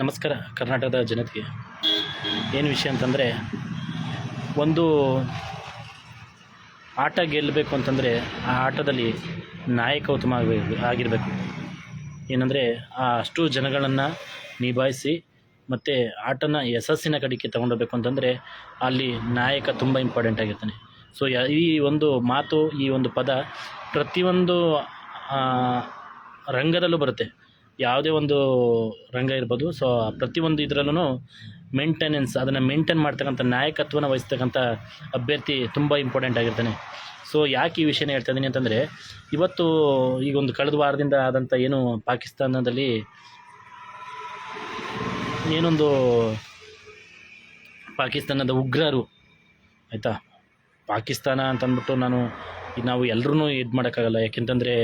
ನಮಸ್ಕಾರ, ಕರ್ನಾಟಕದ ಜನತೆಗೆ. ಏನು ವಿಷಯ ಅಂತಂದರೆ, ಒಂದು ಆಟ ಗೆಲ್ಲಬೇಕು ಅಂತಂದರೆ ಆ ಆಟದಲ್ಲಿ ನಾಯಕ ಉತ್ತಮ ಆಗಬೇಕು ಆಗಿರಬೇಕು. ಏನಂದರೆ ಆ ಅಷ್ಟು ಜನಗಳನ್ನು ನಿಭಾಯಿಸಿ ಮತ್ತು ಆಟನ ಯಶಸ್ಸಿನ ಕಡೆಗೆ ತೊಗೊಂಡೋಗ್ಬೇಕು ಅಂತಂದರೆ ಅಲ್ಲಿ ನಾಯಕ ತುಂಬ ಇಂಪಾರ್ಟೆಂಟ್ ಆಗಿರ್ತಾನೆ. ಸೊ ಈ ಒಂದು ಮಾತು, ಈ ಒಂದು ಪದ ಪ್ರತಿಯೊಂದು ರಂಗದಲ್ಲೂ ಬರುತ್ತೆ. ಯಾವುದೇ ಒಂದು ರಂಗ ಇರ್ಬೋದು. ಸೊ ಪ್ರತಿಯೊಂದು ಇದರಲ್ಲೂ ಮೇಂಟೆನೆನ್ಸ್ ಅದನ್ನು ಮೇಂಟೈನ್ ಮಾಡ್ತಕ್ಕಂಥ ನಾಯಕತ್ವನ ವಹಿಸ್ತಕ್ಕಂಥ ಅಭ್ಯರ್ಥಿ ತುಂಬ ಇಂಪಾರ್ಟೆಂಟ್ ಆಗಿರ್ತಾನೆ. ಸೊ ಯಾಕೆ ಈ ವಿಷಯನ ಹೇಳ್ತಾ ಇದ್ದೀನಿ ಅಂತಂದರೆ, ಇವತ್ತು ಈಗ ಒಂದು ಕಳೆದ ವಾರದಿಂದ ಆದಂಥ ಏನು ಪಾಕಿಸ್ತಾನದಲ್ಲಿ ಏನೊಂದು ಪಾಕಿಸ್ತಾನದ ಉಗ್ರರು, ಆಯಿತಾ? ಪಾಕಿಸ್ತಾನ ಅಂತಂದ್ಬಿಟ್ಟು ನಾನು ನಾವು ಎಲ್ಲರೂ ಇದು ಮಾಡೋಕ್ಕಾಗಲ್ಲ. ಯಾಕೆಂತಂದರೆ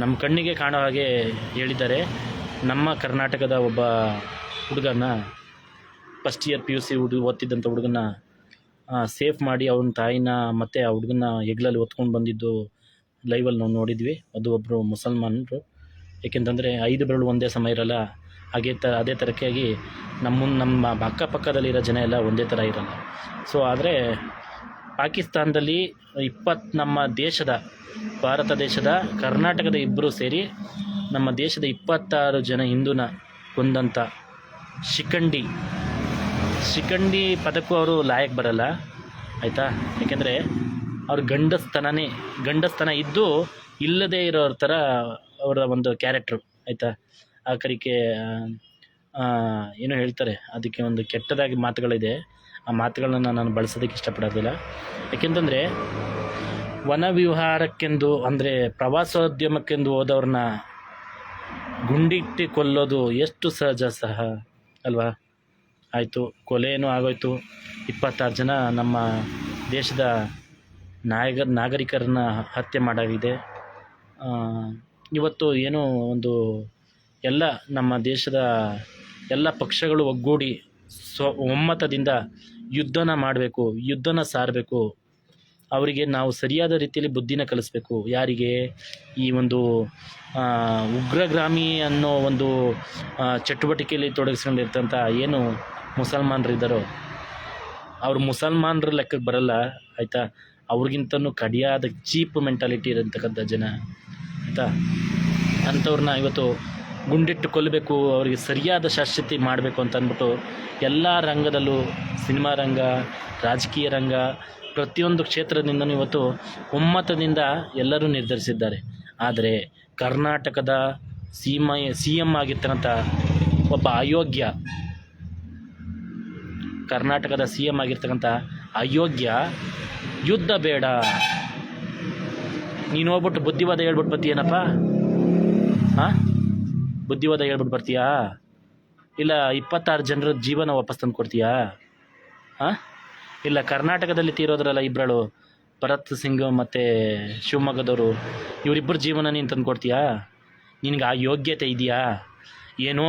ನಮ್ಮ ಕಣ್ಣಿಗೆ ಕಾಣೋ ಹಾಗೆ ಹೇಳಿದ್ದಾರೆ. ನಮ್ಮ ಕರ್ನಾಟಕದ ಒಬ್ಬ ಹುಡುಗನ first year P U C ಹುಡುಗ ಓದ್ತಿದ್ದಂಥ ಹುಡುಗನ ಸೇಫ್ ಮಾಡಿ ಅವನ ತಾಯಿನ ಮತ್ತು ಆ ಹುಡುಗನ ಹೆಗ್ಲಲ್ಲಿ ಹೊತ್ಕೊಂಡು ಬಂದಿದ್ದು ಲೈವಲ್ಲಿ ನಾವು ನೋಡಿದ್ವಿ. ಅದು ಒಬ್ಬರು ಮುಸಲ್ಮಾನರು. ಏಕೆಂತಂದರೆ ಐದು ಬೆರಳು ಒಂದೇ ಸಮ ಇರಲ್ಲ. ಹಾಗೆ ತ, ಅದೇ ಥರಕ್ಕಾಗಿ ನಮ್ಮ ನಮ್ಮ ಅಕ್ಕಪಕ್ಕದಲ್ಲಿರೋ ಜನ ಎಲ್ಲ ಒಂದೇ ಥರ ಇರಲ್ಲ. ಸೊ ಆದರೆ ಪಾಕಿಸ್ತಾನದಲ್ಲಿ ಇಪ್ಪತ್ತು ನಮ್ಮ ದೇಶದ, ಭಾರತ ದೇಶದ, ಕರ್ನಾಟಕದ ಇಬ್ಬರು ಸೇರಿ ನಮ್ಮ ದೇಶದ ಇಪ್ಪತ್ತಾರು ಜನ ಹಿಂದೂನ ಕೊಂದಂಥ ಶಿಖಂಡಿ. ಶಿಖಂಡಿ ಪದಕ್ಕೂ ಅವರು ಲಾಯಕ್ ಬರಲ್ಲ, ಆಯಿತಾ? ಯಾಕೆಂದರೆ ಅವ್ರ ಗಂಡಸ್ತನನೇ, ಗಂಡಸ್ತನ ಇದ್ದು ಇಲ್ಲದೇ ಇರೋರ ಥರ ಅವರ ಒಂದು ಕ್ಯಾರೆಕ್ಟ್ರು ಆಯಿತಾ? ಆ ಕರಿಕೆ ಏನೋ ಹೇಳ್ತಾರೆ? ಅದಕ್ಕೆ ಒಂದು ಕೆಟ್ಟದಾಗಿ ಮಾತುಗಳಿದೆ. ಆ ಮಾತುಗಳನ್ನು ನಾನು ಬಳಸೋದಕ್ಕೆ ಇಷ್ಟಪಡೋದಿಲ್ಲ. ಯಾಕೆಂತಂದರೆ ವನ ವಿಹಾರಕ್ಕೆಂದು ಅಂದರೆ ಪ್ರವಾಸೋದ್ಯಮಕ್ಕೆಂದು ಹೋದವ್ರನ್ನ ಗುಂಡಿಟ್ಟು ಕೊಲ್ಲೋದು ಎಷ್ಟು ಸಹಜ ಸಹ, ಅಲ್ವಾ? ಆಯಿತು ಕೊಲೆಯೂ ಆಗೋಯ್ತು. ಇಪ್ಪತ್ತಾರು ಜನ ನಮ್ಮ ದೇಶದ ನಾಯಕ ನಾಗರಿಕರನ್ನ ಹತ್ಯೆ ಮಾಡಾಗಿದೆ. ಇವತ್ತು ಏನು ಒಂದು ಎಲ್ಲ ನಮ್ಮ ದೇಶದ ಎಲ್ಲ ಪಕ್ಷಗಳು ಒಗ್ಗೂಡಿ ಸ್ವ ಒಮ್ಮತದಿಂದ ಯುದ್ಧನ ಮಾಡಬೇಕು, ಯುದ್ಧನ ಸಾರಬೇಕು. ಅವರಿಗೆ ನಾವು ಸರಿಯಾದ ರೀತಿಯಲ್ಲಿ ಬುದ್ಧಿನ ಕಲಿಸ್ಬೇಕು. ಯಾರಿಗೆ? ಈ ಒಂದು ಉಗ್ರಗ್ರಾಮಿ ಅನ್ನೋ ಒಂದು ಚಟುವಟಿಕೆಯಲ್ಲಿ ತೊಡಗಿಸ್ಕೊಂಡಿರ್ತಂಥ ಏನು ಮುಸಲ್ಮಾನರಿದ್ದಾರೋ, ಅವ್ರು ಮುಸಲ್ಮಾನರ ಲೆಕ್ಕಕ್ಕೆ ಬರಲ್ಲ, ಆಯಿತಾ? ಅವ್ರಿಗಿಂತನೂ ಕಡಿಯಾದ ಚೀಪ್ ಮೆಂಟಾಲಿಟಿ ಇರತಕ್ಕಂಥ ಜನ, ಆಯಿತಾ? ಅಂಥವ್ರನ್ನ ಇವತ್ತು ಗುಂಡಿಟ್ಟು ಕೊಲ್ಲಬೇಕು ಅವರಿಗೆ ಸರಿಯಾದ ಶಾಶ್ವತಿ ಮಾಡಬೇಕು ಅಂತ ಅಂದ್ಬಿಟ್ಟು ಎಲ್ಲ ರಂಗದಲ್ಲೂ ಸಿನಿಮಾ ರಂಗ, ರಾಜಕೀಯ ರಂಗ, ಪ್ರತಿಯೊಂದು ಕ್ಷೇತ್ರದಿಂದ ಇವತ್ತು ಒಮ್ಮತದಿಂದ ಎಲ್ಲರೂ ನಿರ್ಧರಿಸಿದ್ದಾರೆ. ಆದರೆ ಕರ್ನಾಟಕದ ಸೀಮ ಸಿ ಎಂ ಆಗಿರ್ತಕ್ಕಂಥ ಒಬ್ಬ ಅಯೋಗ್ಯ, ಕರ್ನಾಟಕದ ಸಿ ಎಂ ಆಗಿರ್ತಕ್ಕಂಥ ಅಯೋಗ್ಯ, ಯುದ್ಧ ಬೇಡ. ನೀನು ಹೋಗ್ಬಿಟ್ಟು ಬುದ್ಧಿವಾದ ಹೇಳ್ಬಿಟ್ಟು ಬರ್ತೀಯನಪ್ಪ ಹಾಂ ಬುದ್ಧಿವಾದ ಹೇಳ್ಬಿಟ್ಟು ಬರ್ತೀಯಾ? ಇಲ್ಲ, ಇಪ್ಪತ್ತಾರು ಜನರ ಜೀವನ ವಾಪಸ್ ತಂದು ಕೊಡ್ತೀಯಾ? ಹಾಂ? ಇಲ್ಲ, ಕರ್ನಾಟಕದಲ್ಲಿ ತೀರೋದ್ರಲ್ಲ ಇಬ್ಬರಳು ಭರತ್ ಸಿಂಗ್ ಮತ್ತು ಶಿವಮೊಗ್ಗದವರು ಇವರಿಬ್ಬರ ಜೀವನ ನೀನು ತಂದು ಕೊಡ್ತೀಯಾ? ನಿನಗೆ ಆ ಯೋಗ್ಯತೆ ಇದೆಯಾ? ಏನೋ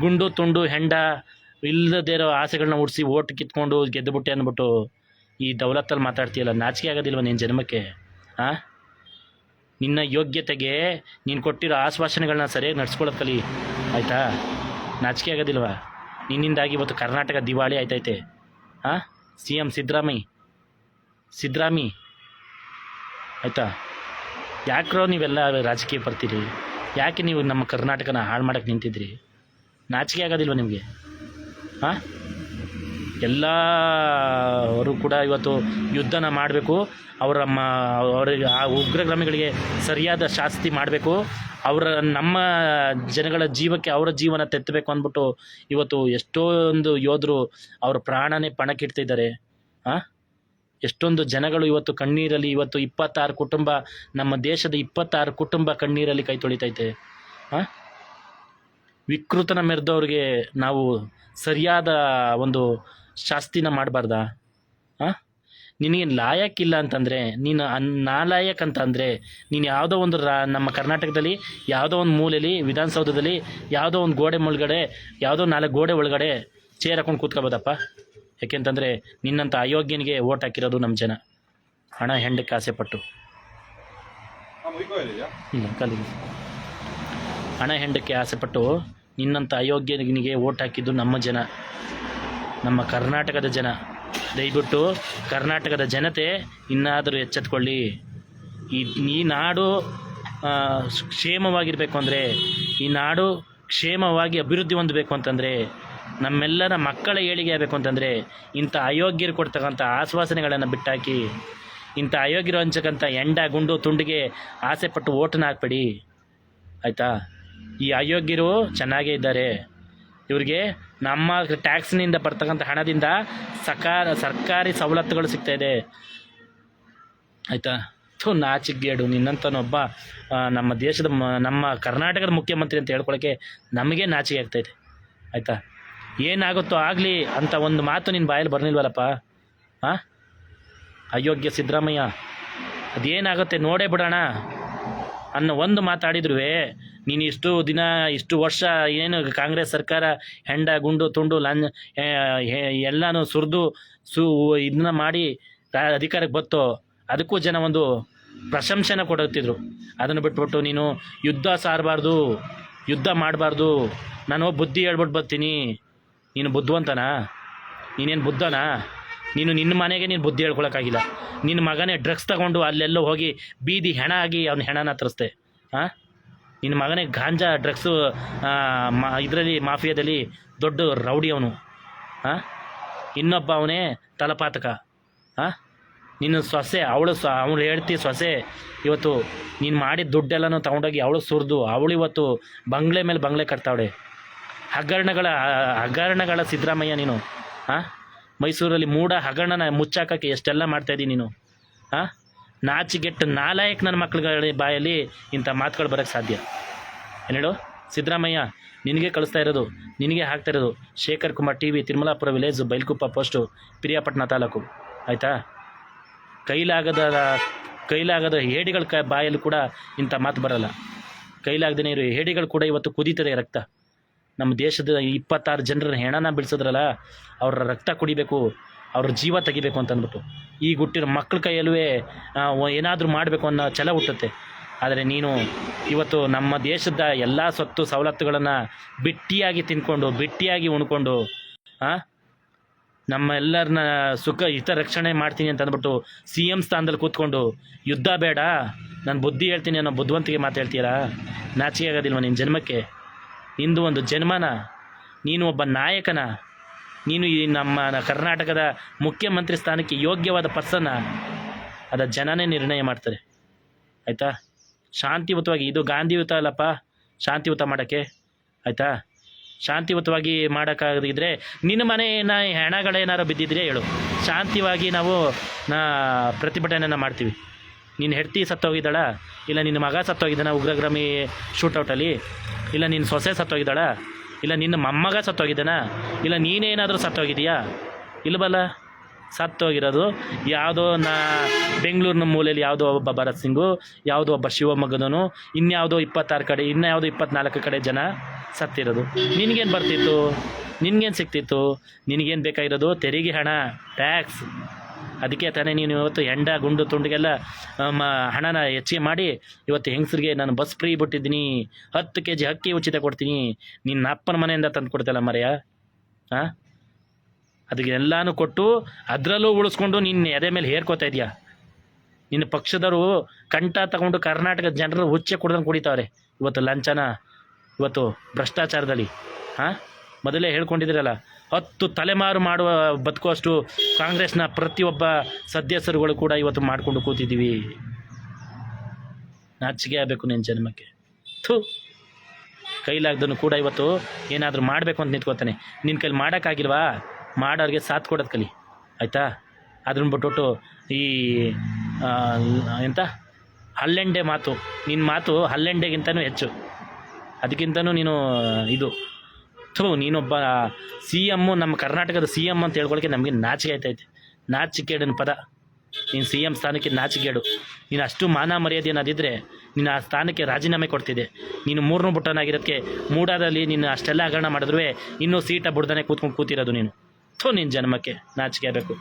ಗುಂಡು, ತುಂಡು, ಹೆಂಡ, ಇಲ್ಲದೇ ಇರೋ ಆಸೆಗಳನ್ನ ಹುಡ್ಸಿ ಓಟ್ ಕಿತ್ಕೊಂಡು ಗೆದ್ದುಬಿಟ್ಟೆ ಅಂದ್ಬಿಟ್ಟು ಈ ದೌಲತ್ತಲ್ಲಿ ಮಾತಾಡ್ತೀಯಲ್ಲ, ನಾಚಿಕೆ ಆಗೋದಿಲ್ವ ನಿನ್ನ ಜನ್ಮಕ್ಕೆ? ಹಾಂ? ನಿನ್ನ ಯೋಗ್ಯತೆಗೆ ನೀನು ಕೊಟ್ಟಿರೋ ಆಶ್ವಾಸನೆಗಳನ್ನ ಸರಿಯಾಗಿ ನಡ್ಸ್ಕೊಳ್ಳೋದು ಕಲಿ. ಆಯಿತಾ? ನಾಚಿಕೆ ಆಗೋದಿಲ್ವಾ? ನಿನ್ನಿಂದಾಗಿ ಇವತ್ತು ಕರ್ನಾಟಕ ದಿವಾಳಿ ಆಯ್ತೈತೆ. ಹಾಂ ಸಿ ಎಂ ಸಿದ್ದರಾಮಯ್ಯ. ಸಿದ್ದರಾಮಿ ಆಯಿತಾ? ಯಾಕ್ರೋ ನೀವೆಲ್ಲ ರಾಜಕೀಯ ಬರ್ತೀರಿ ಯಾಕೆ ನೀವು ನಮ್ಮ ಕರ್ನಾಟಕನ ಹಾಳು ಮಾಡೋಕ್ಕೆ ನಿಂತಿದ್ರಿ? ನಾಚಿಕೆ ಆಗೋದಿಲ್ವ ನಿಮಗೆ? ಹಾಂ ಎಲ್ಲರೂ ಕೂಡ ಇವತ್ತು ಯುದ್ಧನ ಮಾಡಬೇಕು. ಅವರ ಮ, ಅವರಿಗೆ, ಆ ಉಗ್ರಗಾಮಿಗಳಿಗೆ ಸರಿಯಾದ ಶಾಸ್ತಿ ಮಾಡಬೇಕು. ಅವರ, ನಮ್ಮ ಜನಗಳ ಜೀವಕ್ಕೆ ಅವರ ಜೀವನ ತೆತ್ತಬೇಕು ಅಂದ್ಬಿಟ್ಟು ಇವತ್ತು ಎಷ್ಟೊಂದು ಯೋಧರು ಅವ್ರ ಪ್ರಾಣನೇ ಪಣಕ್ಕಿಡ್ತಿದ್ದಾರೆ. ಹಾಂ ಎಷ್ಟೊಂದು ಜನಗಳು ಇವತ್ತು ಕಣ್ಣೀರಲ್ಲಿ, ಇವತ್ತು ಇಪ್ಪತ್ತಾರು ಕುಟುಂಬ, ನಮ್ಮ ದೇಶದ ಇಪ್ಪತ್ತಾರು ಕುಟುಂಬ ಕಣ್ಣೀರಲ್ಲಿ ಕೈ ತೊಳಿತೈತೆ. ಹಾಂ ವಿಕೃತನ ಮೆರೆದವ್ರಿಗೆ ನಾವು ಸರಿಯಾದ ಒಂದು ಶಾಸ್ತಿನ ಮಾಡಬಾರ್ದಾ? ಹಾಂ ನಿನಗೆ ಇಲ್ಲ ಅಂತಂದರೆ ನೀನು ಅನ್ ಅಂತ ಅಂದರೆ ನೀನು ಯಾವುದೋ ಒಂದು ರಾ ನಮ್ಮ ಕರ್ನಾಟಕದಲ್ಲಿ ಯಾವುದೋ ಒಂದು ಮೂಲೆಯಲ್ಲಿ ವಿಧಾನಸೌಧದಲ್ಲಿ ಯಾವುದೋ ಒಂದು ಗೋಡೆ ಮುಳುಗಡೆ ಯಾವುದೋ ನಾಲ್ಕು ಗೋಡೆ ಒಳಗಡೆ ಚೇರ್ ಹಾಕೊಂಡು ಕೂತ್ಕೋಬೋದಪ್ಪ. ಯಾಕೆಂತಂದರೆ ನಿನ್ನಂಥ ಅಯೋಗ್ಯನಿಗೆ ಓಟ್ ಹಾಕಿರೋದು ನಮ್ಮ ಜನ. ಹಣ ಹೆಂಡಕ್ಕೆ ಆಸೆ ಪಟ್ಟು. muy coherente, ಇಲ್ಲ ಕಲಿ ಹಣ ಹೆಂಡಕ್ಕೆ ಆಸೆಪಟ್ಟು ನಿನ್ನಂಥ ಅಯೋಗ್ಯನಿಗೆ ಓಟ್ ಹಾಕಿದ್ದು ನಮ್ಮ ಜನ. ನಮ್ಮ ಕರ್ನಾಟಕದ ಜನ. ದಯವಿಟ್ಟು ಕರ್ನಾಟಕದ ಜನತೆ ಇನ್ನಾದರೂ ಎಚ್ಚೆತ್ಕೊಳ್ಳಿ. ಈ ಈ ನಾಡು ಕ್ಷೇಮವಾಗಿರಬೇಕು ಅಂದರೆ, ಈ ನಾಡು ಕ್ಷೇಮವಾಗಿ ಅಭಿವೃದ್ಧಿ ಹೊಂದಬೇಕು ಅಂತಂದರೆ, ನಮ್ಮೆಲ್ಲರ ಮಕ್ಕಳ ಏಳಿಗೆ ಆಗಬೇಕು ಅಂತಂದರೆ, ಇಂಥ ಅಯೋಗ್ಯರು ಕೊಡ್ತಕ್ಕಂಥ ಆಶ್ವಾಸನೆಗಳನ್ನು ಬಿಟ್ಟಾಕಿ, ಇಂಥ ಅಯೋಗ್ಯರು ಹಂಚಕ್ಕಂಥ ಎಂಡ, ಗುಂಡು, ತುಂಡಿಗೆ ಆಸೆಪಟ್ಟು ಪಟ್ಟು ಓಟನ್ನ ಹಾಕ್ಬೇಡಿ. ಆಯಿತಾ? ಈ ಅಯೋಗ್ಯರು ಚೆನ್ನಾಗೇ ಇದ್ದಾರೆ. ಇವ್ರಿಗೆ ನಮ್ಮ ಟ್ಯಾಕ್ಸ್ನಿಂದ ಬರ್ತಕ್ಕಂಥ ಹಣದಿಂದ ಸಕಾರ ಸರ್ಕಾರಿ ಸವಲತ್ತುಗಳು ಸಿಗ್ತಾ ಇದೆ. ಆಯಿತಾ? ಥು ನಾಚಿಗೇಡು ನಿನ್ನಂತನೊಬ್ಬ ನಮ್ಮ ದೇಶದ ನಮ್ಮ ಕರ್ನಾಟಕದ ಮುಖ್ಯಮಂತ್ರಿ ಅಂತ ಹೇಳ್ಕೊಳಕ್ಕೆ ನಮಗೆ ನಾಚಿಕೆ ಆಗ್ತೈತೆ ಆಯಿತಾ? ಏನಾಗುತ್ತೋ ಆಗಲಿ ಅಂತ ಒಂದು ಮಾತು ನಿನ್ನ ಬಾಯಲ್ಲಿ ಬರ್ನಿಲ್ವಲ್ಲಪ್ಪ? ಹಾಂ ಅಯೋಗ್ಯ ಸಿದ್ದರಾಮಯ್ಯ, ಅದೇನಾಗುತ್ತೆ ನೋಡೇ ಬಿಡೋಣ. ಅನ್ನೋ ಒಂದು ಮಾತಾಡಿದ್ರೂ ನೀನು ಇಷ್ಟು ದಿನ, ಇಷ್ಟು ವರ್ಷ ಏನು ಕಾಂಗ್ರೆಸ್ ಸರ್ಕಾರ ಹೆಂಡ, ಗುಂಡು, ತುಂಡು, ಲಂಜ ಎಲ್ಲನೂ ಸುರಿದು, ಸು ಇದನ್ನ ಮಾಡಿ ಅಧಿಕಾರಕ್ಕೆ ಬತ್ತೋ, ಅದಕ್ಕೂ ಜನ ಒಂದು ಪ್ರಶಂಸೆನ ಕೊಡುತ್ತಿದ್ರು. ಅದನ್ನು ಬಿಟ್ಬಿಟ್ಟು ನೀನು ಯುದ್ಧ ಸಾರಬಾರ್ದು, ಯುದ್ಧ ಮಾಡಬಾರ್ದು, ನಾನು ಬುದ್ಧಿ ಹೇಳ್ಬಿಟ್ಟು ಬರ್ತೀನಿ. ನೀನು ಬುದ್ಧವಂತನಾ? ನೀನೇನು ಬುದ್ಧನಾ? ನೀನು ನಿನ್ನ ಮನೆಗೆ ನೀನು ಬುದ್ಧಿ ಹೇಳ್ಕೊಳಕ್ಕಾಗಿಲ್ಲ. ನಿನ್ನ ಮಗನೇ ಡ್ರಗ್ಸ್ ತಗೊಂಡು ಅಲ್ಲೆಲ್ಲೋ ಹೋಗಿ ಬೀದಿ ಹೆಣ ಆಗಿ ಅವ್ನ ಹೆಣನ ತರಿಸ್ದೆ ಹಾಂ ನಿನ್ನ ಮಗನೇ ಗಾಂಜಾ ಡ್ರಗ್ಸು ಇದರಲ್ಲಿ, ಮಾಫಿಯಾದಲ್ಲಿ ದೊಡ್ಡ ರೌಡಿ ಅವನು. ಹಾಂ ಇನ್ನೊಬ್ಬ ಅವನೇ ತಲಪಾತಕ. ಹಾಂ ನಿನ್ನ ಸೊಸೆ, ಅವಳು ಸ, ಅವಳು ಹೇಳ್ತಿ ಸೊಸೆ, ಇವತ್ತು ನೀನು ಮಾಡಿದ ದುಡ್ಡೆಲ್ಲನೂ ತೊಗೊಂಡೋಗಿ ಅವಳು ಸುರಿದು, ಅವಳು ಇವತ್ತು ಬಂಗ್ಲೆ ಮೇಲೆ ಬಂಗ್ಲೆ ಕಟ್ತಾವಳೆ. ಹಗರಣಗಳ ಹಗರಣಗಳ ಸಿದ್ದರಾಮಯ್ಯ ನೀನು. ಹಾಂ ಮೈಸೂರಲ್ಲಿ ಮೂಡ ಹಗರಣನ ಮುಚ್ಚಾಕಕ್ಕೆ ಎಷ್ಟೆಲ್ಲ ಮಾಡ್ತಾಯಿದ್ದೀನಿ ನೀನು? ಹಾಂ ನಾಚಿಗೆಟ್ಟು ನಾಲಾಯಕ್ ನನ್ನ ಮಕ್ಳುಗಳ ಬಾಯಲ್ಲಿ ಇಂಥ ಮಾತುಗಳು ಬರೋಕ್ಕೆ ಸಾಧ್ಯ? ಏನು ಹೇಳು? ಸಿದ್ದರಾಮಯ್ಯ, ನಿನಗೆ ಕಳಿಸ್ತಾ ಇರೋದು, ನಿನಗೆ ಹಾಕ್ತಾ ಇರೋದು Shekhar Kumar T V, Thirumalapura village, Bylakuppe post, Piriyapatna taluk. ಆಯಿತಾ? ಕೈಲಾಗದ ಕೈಲಾಗದ ಹೇಡಿಗಳ ಕ ಬಾಯಲ್ಲಿ ಕೂಡ ಇಂಥ ಮಾತು ಬರಲ್ಲ. ಕೈಲಾಗದೇ ಇರೋ ಹೇಡಿಗಳು ಕೂಡ ಇವತ್ತು ಕುದೀತದೆ ರಕ್ತ. ನಮ್ಮ ದೇಶದ ಇಪ್ಪತ್ತಾರು ಜನರ ಹೆಣನ ಬಿಡಿಸಿದ್ರಲ್ಲ, ಅವರ ರಕ್ತ ಕುಡಿಬೇಕು, ಅವ್ರ ಜೀವ ತೆಗಿಬೇಕು ಅಂತ ಅಂದ್ಬಿಟ್ಟು ಈಗ ಹುಟ್ಟಿರೋ ಮಕ್ಕಳ ಕೈಯಲ್ಲೂ ಏನಾದರೂ ಮಾಡಬೇಕು ಅನ್ನೋ ಛಲ ಹುಟ್ಟುತ್ತೆ. ಆದರೆ ನೀನು ಇವತ್ತು ನಮ್ಮ ದೇಶದ ಎಲ್ಲ ಸೊತ್ತು ಸವಲತ್ತುಗಳನ್ನು ಬಿಟ್ಟಿಯಾಗಿ ತಿನ್ಕೊಂಡು, ಬಿಟ್ಟಿಯಾಗಿ ಉಣ್ಕೊಂಡು ನಮ್ಮ ಎಲ್ಲರನ್ನ ಸುಖ, ಹಿತ ರಕ್ಷಣೆ ಮಾಡ್ತೀನಿ ಅಂತ ಅಂದ್ಬಿಟ್ಟು ಸಿ ಎಂ ಸ್ಥಾನದಲ್ಲಿ ಕೂತ್ಕೊಂಡು, ಯುದ್ಧ ಬೇಡ, ನಾನು ಬುದ್ಧಿ ಹೇಳ್ತೀನಿ ಅನ್ನೋ ಬುದ್ಧಿವಂತಿಗೆ ಮಾತು ಹೇಳ್ತೀರಾ ನಾಚಿಕೆ ಆಗೋದಿಲ್ವ ನಿನ್ನ ಜನ್ಮಕ್ಕೆ? ನಿಂದು ಒಂದು ಜನ್ಮನ, ನೀನು ಒಬ್ಬ ನಾಯಕನ, ನೀನು ಈ ನಮ್ಮ ಕರ್ನಾಟಕದ ಮುಖ್ಯಮಂತ್ರಿ ಸ್ಥಾನಕ್ಕೆ ಯೋಗ್ಯವಾದ ಪರ್ಸನ್ನ, ಅದ ಜನನೇ ನಿರ್ಣಯ ಮಾಡ್ತಾರೆ. ಆಯಿತಾ? ಶಾಂತಿಯುತವಾಗಿ, ಇದು ಗಾಂಧಿಯುತ ಅಲ್ಲಪ್ಪ, ಶಾಂತಿಯುತ ಮಾಡೋಕ್ಕೆ. ಆಯಿತಾ? ಶಾಂತಿಯುತವಾಗಿ ಮಾಡೋಕ್ಕಾಗದಿದ್ರೆ ನಿನ್ನ ಮನೆಯನ್ನ ಹೆಣಗಳೇನಾರು ಬಿದ್ದಿದ್ರೆ ಹೇಳು. ಶಾಂತಿವಾಗಿ ನಾವು ಪ್ರತಿಭಟನೆಯನ್ನು ಮಾಡ್ತೀವಿ. ನಿನ್ನ ಹೆಡ್ತಿ ಸತ್ತೋಗಿದ್ದಾಳ, ಇಲ್ಲ ನಿನ್ನ ಮಗ ಸತ್ತೋಗಿದ್ದಾನ ಉಗ್ರಗ್ರಾಮಿ ಶೂಟೌಟಲ್ಲಿ ಇಲ್ಲ ನಿನ್ನ ಸೊಸೆ ಸತ್ತೋಗಿದ್ದಾಳ? ಇಲ್ಲ, ನಿನ್ನ ಮೊಮ್ಮಗ ಸತ್ತೋಗಿದ್ದಾನ? ಇಲ್ಲ ನೀನೇನಾದರೂ ಸತ್ತೋಗಿದೆಯಾ ಇಲ್ವಲ್ಲ ಸತ್ತೋಗಿರೋದು ಯಾವುದೋ ನಾ ಬೆಂಗಳೂರಿನ ಮೂಲೆಯಲ್ಲಿ ಯಾವುದೋ ಒಬ್ಬ ಭರತ್ ಸಿಂಗು, ಯಾವುದೋ ಒಬ್ಬ ಶಿವಮೊಗ್ಗದನು ಇನ್ಯಾವುದೋ ಇಪ್ಪತ್ತಾರು ಕಡೆ, ಇನ್ಯಾವುದೋ ಇಪ್ಪತ್ನಾಲ್ಕು ಕಡೆ ಜನ ಸತ್ತಿರೋದು. ನಿನಗೇನು ಬರ್ತಿತ್ತು? ನಿನಗೇನು ಸಿಗ್ತಿತ್ತು? ನಿನಗೇನು ಬೇಕಾಗಿರೋದು? ತೆರಿಗೆ ಹಣ, ಟ್ಯಾಕ್ಸ್. ಅದಕ್ಕೆ ತಾನೇ ನೀನು ಇವತ್ತು ಹೆಂಡ, ಗುಂಡು, ತುಂಡಿಗೆಲ್ಲ ಮ, ಹಣನ ಹೆಚ್ಚಿಗೆ ಮಾಡಿ ಇವತ್ತು ಹೆಂಗಸ್ರಿಗೆ ನಾನು ಬಸ್ ಫ್ರೀ ಬಿಟ್ಟಿದ್ದೀನಿ. ಹತ್ತು ಕೆ ಜಿ ಅಕ್ಕಿ ಉಚಿತ ಕೊಡ್ತೀನಿ. ನಿನ್ನ ಅಪ್ಪನ ಮನೆಯಿಂದ ತಂದು ಕೊಡ್ತಲ್ಲ ಮರೆಯ? ಹಾಂ ಅದಕ್ಕೆ ಎಲ್ಲಾನು ಕೊಟ್ಟು ಅದರಲ್ಲೂ ಉಳಿಸ್ಕೊಂಡು ನಿನ್ನ ಎದೆ ಮೇಲೆ ಹೇರ್ಕೋತಾ ಇದೆಯಾ? ನಿನ್ನ ಪಕ್ಷದವರು ಕಂಠ ತಗೊಂಡು ಕರ್ನಾಟಕದ ಜನರು ಹುಚ್ಚೆ ಕುಡ್ದಂಗೆ ಕುಡಿತಾವ್ರೆ ಇವತ್ತು ಲಂಚನ, ಇವತ್ತು ಭ್ರಷ್ಟಾಚಾರದಲ್ಲಿ. ಹಾಂ ಮೊದಲೇ ಹೇಳ್ಕೊಂಡಿದ್ದೀರಲ್ಲ ಹತ್ತು ತಲೆಮಾರು ಮಾಡುವ ಬದುಕುವಷ್ಟು ಕಾಂಗ್ರೆಸ್ನ ಪ್ರತಿಯೊಬ್ಬ ಸದಸ್ಯರುಗಳು ಕೂಡ ಇವತ್ತು ಮಾಡಿಕೊಂಡು ಕೂತಿದ್ದೀವಿ. ನಾಚಿಕೆ ಆಗಬೇಕು ನಿನ್ನ ಜನ್ಮಕ್ಕೆ. ಥೂ. ಕೈಲಾಗ್ದನು ಕೂಡ ಇವತ್ತು ಏನಾದರೂ ಮಾಡಬೇಕು ಅಂತ ನಿಂತ್ಕೋತಾನೆ. ನಿನ್ನ ಕೈಲಿ ಮಾಡೋಕ್ಕಾಗಿಲ್ವಾ? ಮಾಡೋರಿಗೆ ಸಾಥ್ ಕೊಡೋದು ಕಲಿ. ಆಯಿತಾ? ಅದನ್ನ ಬಿಟ್ಬಿಟ್ಟು ಈ ಎಂತ? ಹಲ್ಲೆಂಡೆ ಮಾತು. ನಿನ್ನ ಮಾತು ಹಲ್ಲೆಂಡೆಗಿಂತನೂ ಹೆಚ್ಚು. ಅದಕ್ಕಿಂತನೂ ನೀನು, ಇದು ಥೂ ನೀನೊಬ್ಬ ಸಿ ಎಮ್ಮು ನಮ್ಮ ಕರ್ನಾಟಕದ ಸಿ ಎಂ ಅಂತ ಹೇಳ್ಕೊಳಕ್ಕೆ ನಮಗೆ ನಾಚಿಕೆ ಆಯ್ತೈತೆ. ನಾಚಿಕೆಡನ್ ಪದ. ನೀನು ಸಿ ಎಂ ಸ್ಥಾನಕ್ಕೆ ನಾಚಿಕೆಡು. ನೀನು ಅಷ್ಟು ಮಾನ ಮರ್ಯಾದೆ ಅನ್ನೋದಿದ್ರೆ ನೀನು ಆ ಸ್ಥಾನಕ್ಕೆ ರಾಜೀನಾಮೆ ಕೊಡ್ತಿದ್ದೆ ನೀನು ಮೂರನೂ ಬುಟ್ಟನಾಗಿರೋದಕ್ಕೆ ಮೂಡಾದಲ್ಲಿ ನೀನು ಅಷ್ಟೆಲ್ಲ ಹಗರಣ ಮಾಡಿದ್ರೂ ಇನ್ನೂ ಸೀಟ ಬುಡ್ದಾನೆ ಕೂತ್ಕೊಂಡು ಕೂತಿರೋದು ನೀನು. ಥೋ ನಿನ್ನ ಜನ್ಮಕ್ಕೆ ನಾಚಿಕೆ ಆಗಬೇಕು.